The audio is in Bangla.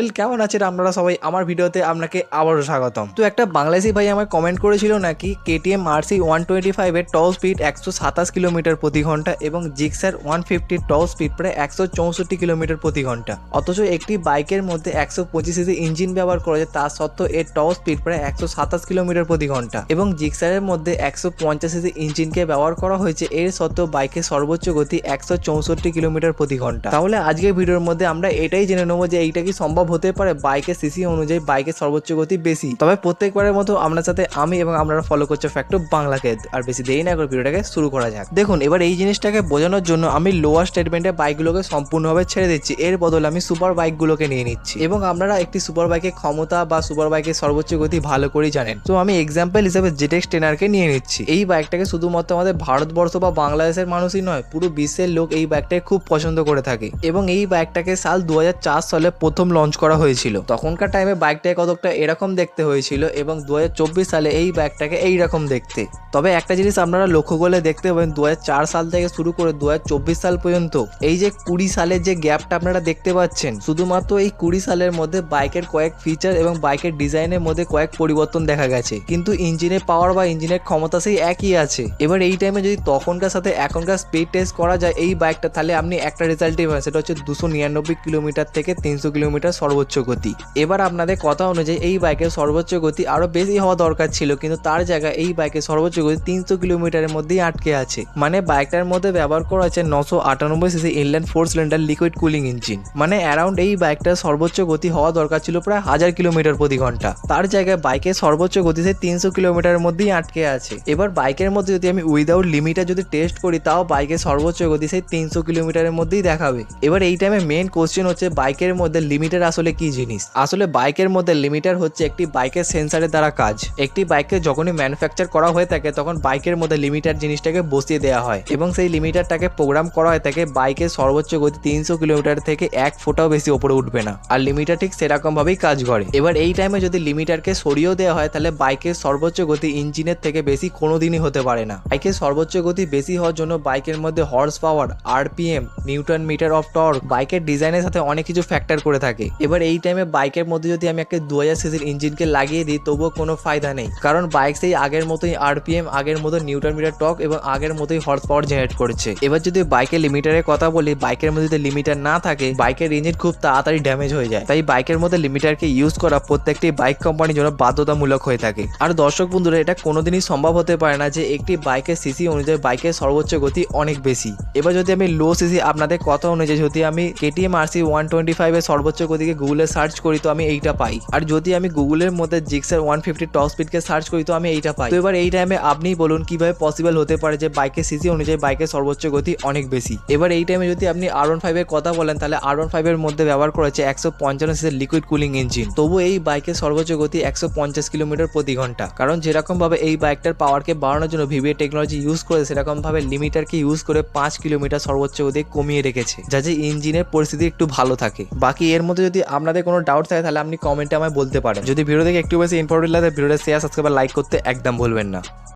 এল কেমন আছেন? আপনারা সবাই। আমার ভিডিওতে আপনাকে আবারও স্বাগতম। তো একটা বাংলাদেশি ভাই আমায় কমেন্ট করেছিল নাকি কেটিএম আরসি ওয়ান টোয়েন্টি ফাইভের টপ স্পিড একশো সাতাশ কিলোমিটার প্রতি ঘণ্টা এবং জিক্সার ওয়ান ফিফটির টপ স্পিড প্রায় একশো চৌষট্টি কিলোমিটার প্রতি ঘণ্টা। অথচ একটি বাইকের মধ্যে একশো পঁচিশ সিসি ইঞ্জিন ব্যবহার করা যায়, তা সত্ত্বেও এর টপ স্পিড প্রায় একশো সাতাশ কিলোমিটার প্রতি ঘণ্টা। এবং জিক্সারের মধ্যে একশো পঞ্চাশ সিসি ইঞ্জিনকে ব্যবহার করা হয়েছে, এর সত্ত্বেও বাইকের সর্বোচ্চ গতি একশো চৌষট্টি কিলোমিটার প্রতি ঘণ্টা। তাহলে আজকের ভিডিওর মধ্যে আমরা এটাই জেনে নেব যে এইটা কি সম্ভব হতে পারে বাইকের সিসি অনুযায়ী বাইকের সর্বোচ্চ গতি বেশি। তবে প্রত্যেকবারের মতো আপনার সাথে আমি এবং আপনারা ফলো করছে ফ্যাক্টর বাংলাকে। আর বেশি দেরি না করে ভিডিওটাকে শুরু করা যাক। দেখুন, এবার এই জিনিসটাকে বোঝানোর জন্য আমি লোয়ার স্টেটমেন্টে বাইকগুলোকে সম্পূর্ণভাবে ছেড়ে দিচ্ছি। এর বদলে আমি সুপার বাইকগুলোকে নিয়ে নিচ্ছি। এবং আপনারা একটি সুপার বাইকের ক্ষমতা বা সুপার বাইকের সর্বোচ্চ গতি ভালো করেই জানেন। তো আমি এক্সাম্পল হিসেবে জেটেক্স টেনারকে নিয়ে নিচ্ছি। এই বাইকটাকে শুধুমাত্র আমাদের ভারতবর্ষ বা বাংলাদেশের মানুষই নয়, পুরো বিশ্বের লোক এই বাইকটাকে খুব পছন্দ করে থাকে। এবং এই বাইকটাকে সাল দু হাজার চার সালে প্রথম লঞ্চ করা হয়েছিল। তখনকার টাইমে বাইকটাকে কতকটা এরকম দেখতে হয়েছিল এবং দু হাজার চব্বিশ সালে এই বাইকটাকে এইরকম দেখতে। তবে একটা জিনিস আপনারা লক্ষ্য করলে দেখতে পাবেন দু সাল থেকে শুরু করে দু হাজার চব্বিশ সাল পর্যন্ত এই যে কুড়ি সালের যে গ্যাপটা আপনারা দেখতে পাচ্ছেন, শুধুমাত্র এই কুড়ি সালের মধ্যে বাইকের কয়েক ফিচার এবং বাইকের ডিজাইনের মধ্যে কয়েক পরিবর্তন দেখা গেছে। কিন্তু ইঞ্জিনের পাওয়ার বা ইঞ্জিনের ক্ষমতা সেই একই আছে। এবার এই টাইমে যদি তখনকার সাথে এখনকার স্পিড টেস্ট করা যায় এই বাইকটা তাহলে আপনি একটা রেজাল্টই পাবেন। সেটা হচ্ছে দুশো নিরানব্বই কিলোমিটার থেকে তিনশো কিলোমিটার সর্বোচ্চ গতি। এবার আপনাদের কথা অনুযায়ী এই বাইকের সর্বোচ্চ গতি আরও বেশি হওয়া দরকার ছিল, কিন্তু তার জায়গায় এই বাইকের সর্বোচ্চ গতি তিনশো কিলোমিটারের মধ্যেই আটকে আছে। মানে বাইকটার মধ্যে ব্যবহার করা আছে নশো আটানব্বই CC inland four cylinder liquid cooling engine মানে অ্যারাউন্ড এই বাইকটার সর্বোচ্চ গতি হওয়া দরকার ছিল প্রায় হাজার কিলোমিটার প্রতি ঘণ্টা। তার জায়গায় বাইকের সর্বোচ্চ গতি সেই তিনশো কিলোমিটারের মধ্যেই আটকে আছে। এবার বাইকের মধ্যে যদি আমি উইদাউট লিমিটার যদি টেস্ট করি, তাও বাইকের সর্বোচ্চ গতি সেই তিনশো কিলোমিটারের মধ্যেই দেখাবে। এবার এই টাইমে মেন কোশ্চেন হচ্ছে বাইকের মধ্যে লিমিটার আসলে কি জিনিস? আসলে বাইকের মধ্যে লিমিটার হচ্ছে একটি বাইকের সেন্সারের দ্বারা কাজ। একটি বাইকে যখনই ম্যানুফ্যাকচার করা হয়ে থাকে, তখন বাইকের মধ্যে লিমিটার জিনিসটাকে বসিয়ে দেওয়া হয় এবং সেই লিমিটারটাকে প্রোগ্রাম করা হয়ে থাকে বাইকের সর্বোচ্চ গতি তিনশো কিলোমিটার থেকে এক ফোটাও বেশি ওপরে উঠবে না। আর লিমিটার ঠিক সেরকম ভাবেই কাজ করে। এবার এই টাইমে যদি লিমিটারকে সরিয়েও দেওয়া হয়, তাহলে বাইকের সর্বোচ্চ গতি ইঞ্জিনের থেকে বেশি কোনোদিনই হতে পারে না। বাইকের সর্বোচ্চ গতি বেশি হওয়ার জন্য বাইকের মধ্যে horse power RPM newton metre of torque বাইকের ডিজাইনের সাথে অনেক কিছু ফ্যাক্টর করে থাকে। এবার এই টাইমে বাইকের মধ্যে যদি আমি একটা দু হাজার সিসির ইঞ্জিনকে লাগিয়ে দিই, তবুও কোনো ফায়দা নেই। কারণ বাইক সেই আগের মতোই আরপিএম আগের মতো নিউটন মিটার টক এবং আগের মতোই হর্স পাওয়ার জেনারেট করছে। এবার যদি বাইকের লিমিটারের কথা বলি বাইকের মধ্যে যদি লিমিটার না থাকে বাইকের ইঞ্জিন খুব তাড়াতাড়ি ড্যামেজ হয়ে যায়। তাই বাইকের মধ্যে লিমিটারকে ইউজ করা প্রত্যেকটি বাইক কোম্পানির জন্য বাধ্যতামূলক হয়ে থাকে। আর দর্শক বন্ধুরা, এটা কোনোদিনই সম্ভব হতে পারে না যে একটি বাইকের সিসি অনুযায়ী বাইকের সর্বোচ্চ গতি অনেক বেশি। এবার যদি আমি লো সিসি আপনাদের কথা অনুযায়ী যদি আমি কেটিএম আরসি ওয়ান টোয়েন্টি ফাইভের সর্বোচ্চ গতিকে গুগলে সার্চ করি তো আমি এইটা পাই। আর যদি আমি গুগলের মধ্যে জিক্সের ওয়ান ফিফটি টপ স্পিডকে সার্চ করি তো আমি এইটা পাই। তো এবার এই টাইমে আপনিই বলুন কীভাবে পসিবল হতে পারে যে বাইকের সিসি অনুযায়ী বাইকের সর্বোচ্চ গতি অনেক বেশি। এবার এই টাইমে যদি আপনি আর ওয়ান ফাইভের কথা বলেন তাহলে আর ওয়ান ফাইভের মধ্যে ব্যবহার করেছে একশো পঞ্চান্ন সিসির লিকুইড কুলিং ইঞ্জিন তবু এই বাইকের সর্বোচ্চ গতি একশো পঞ্চাশ কিলোমিটার প্রতি ঘণ্টা। কারণ যেরকম ভাবে এই বাইকটার পাওয়ারকে বাড়ানোর জন্য ভিভিএ টেকনোলজি ইউজ করে সেরকম ভাবে লিমিটারকে ইউজ করে পাঁচ কিলোমিটার সর্বোচ্চ গতি কমিয়ে রেখেছে, যাতে ইঞ্জিনের পরিস্থিতি একটু ভালো থাকে। বাকি এর মধ্যে যদি আপনাদের কোনো ডাউট থাকে, তাহলে আপনি কমেন্টে আমায় বলতে পারেন। যদি ভিডিও দেখে একটু বেশি ইনফরমেটিভ লাগে ভিডিওটা শেয়ার সাবস্ক্রাইব লাইক করতে একদম ভুলবেন না।